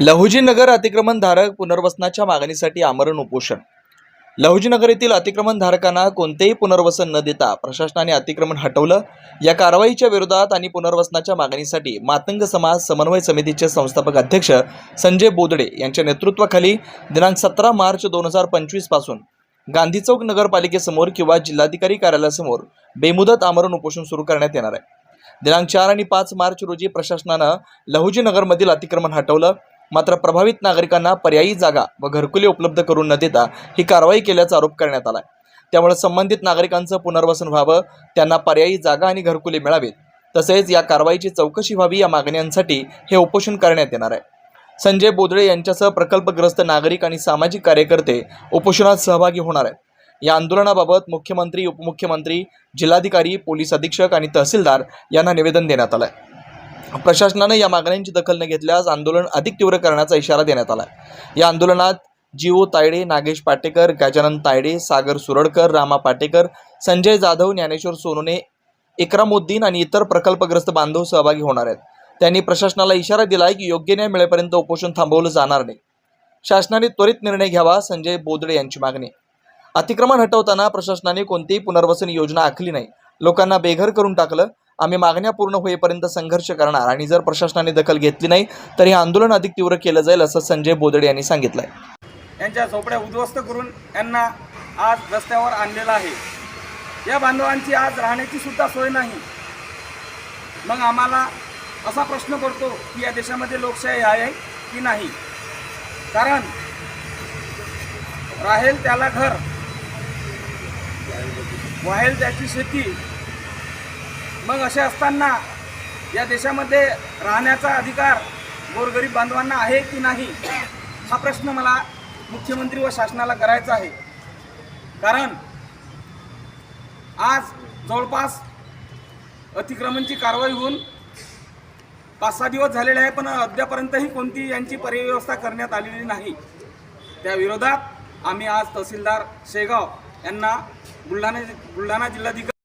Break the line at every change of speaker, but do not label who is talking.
लहुजीनगर अतिक्रमणधारक पुनर्वसनाच्या मागणीसाठी आमरण उपोषण. लहुजीनगर येथील अतिक्रमणधारकांना कोणतेही पुनर्वसन न देता प्रशासनाने अतिक्रमण हटवलं. या कारवाईच्या विरोधात आणि पुनर्वसनाच्या मागणीसाठी मातंग समाज समन्वय समितीचे संस्थापक अध्यक्ष संजय बोदडे यांच्या नेतृत्वाखाली दिनांक सतरा मार्च दोन हजार पंचवीसपासून गांधी चौक नगरपालिकेसमोर किंवा जिल्हाधिकारी कार्यालयासमोर बेमुदत आमरण उपोषण सुरू करण्यात येणार आहे. दिनांक चार आणि पाच मार्च रोजी प्रशासनानं लहुजीनगरमधील अतिक्रमण हटवलं. मात्र प्रभावित नागरिकांना पर्यायी जागा व घरकुले उपलब्ध करून न देता ही कारवाई केल्याचा आरोप करण्यात आला त्यामुळे संबंधित नागरिकांचं पुनर्वसन व्हावं त्यांना पर्यायी जागा आणि घरकुले मिळावीत. तसेच या कारवाईची चौकशी व्हावी या मागण्यांसाठी हे उपोषण करण्यात येणार आहे. संजय बोदळे यांच्यासह प्रकल्पग्रस्त नागरिक आणि सामाजिक कार्यकर्ते उपोषणात सहभागी होणार आहेत. या आंदोलनाबाबत मुख्यमंत्री उपमुख्यमंत्री जिल्हाधिकारी पोलीस अधीक्षक आणि तहसीलदार यांना निवेदन देण्यात आलं आहे प्रशासनानं या मागण्यांची दखल न घेतल्यास आंदोलन अधिक तीव्र करण्याचा इशारा देण्यात आला या आंदोलनात जीओ तायडे नागेश पाटेकर गजानन तायडे सागर सुरडकर रामा पाटेकर संजय जाधव ज्ञानेश्वर सोनोने इक्रामुद्दीन आणि इतर प्रकल्पग्रस्त बांधव सहभागी होणार आहेत. त्यांनी प्रशासनाला इशारा दिला आहे की योग्य न्याय मिळेपर्यंत उपोषण थांबवलं जाणार नाही. शासनाने त्वरित निर्णय घ्यावा संजय बोदडे यांची मागणी. अतिक्रमण हटवताना प्रशासनाने कोणतीही पुनर्वसन योजना आखली नाही. लोकांना बेघर करून टाकलं आम्ही मागण्या पूर्ण होईपर्यंत संघर्ष करणार आणि जर प्रशासनाने दखल घेतली नाही तर हे आंदोलन अधिक तीव्र केलं जाईल असं संजय बोदडे यांनी सांगितलं आहे
यांच्या झोपड्या उद्ध्वस्त करून यांना आज रस्त्यावर आणलेलं आहे. या बांधवांची आज राहण्याची सुद्धा सोय नाही. मग आम्हाला असा प्रश्न पडतो की या देशामध्ये लोकशाही आहे की नाही? कारण राहेल त्याला घर वाहेल त्याची शेती मग असे असताना या देशामध्ये राहण्याचा अधिकार गोरगरीब बांधवांना आहे की नाही हा प्रश्न मला मुख्यमंत्री व शासनाला करायचा आहे. कारण आज जवळपास अतिक्रमणची कारवाई होऊन पाच सहा दिवस झालेले आहे पण अद्यापर्यंतही कोणती यांची परिव्यवस्था करण्यात आलेली नाही. त्या विरोधात आम्ही आज तहसीलदार शेगाव यांना बुलढाणा बुलढाणा जिल्हाधिकारी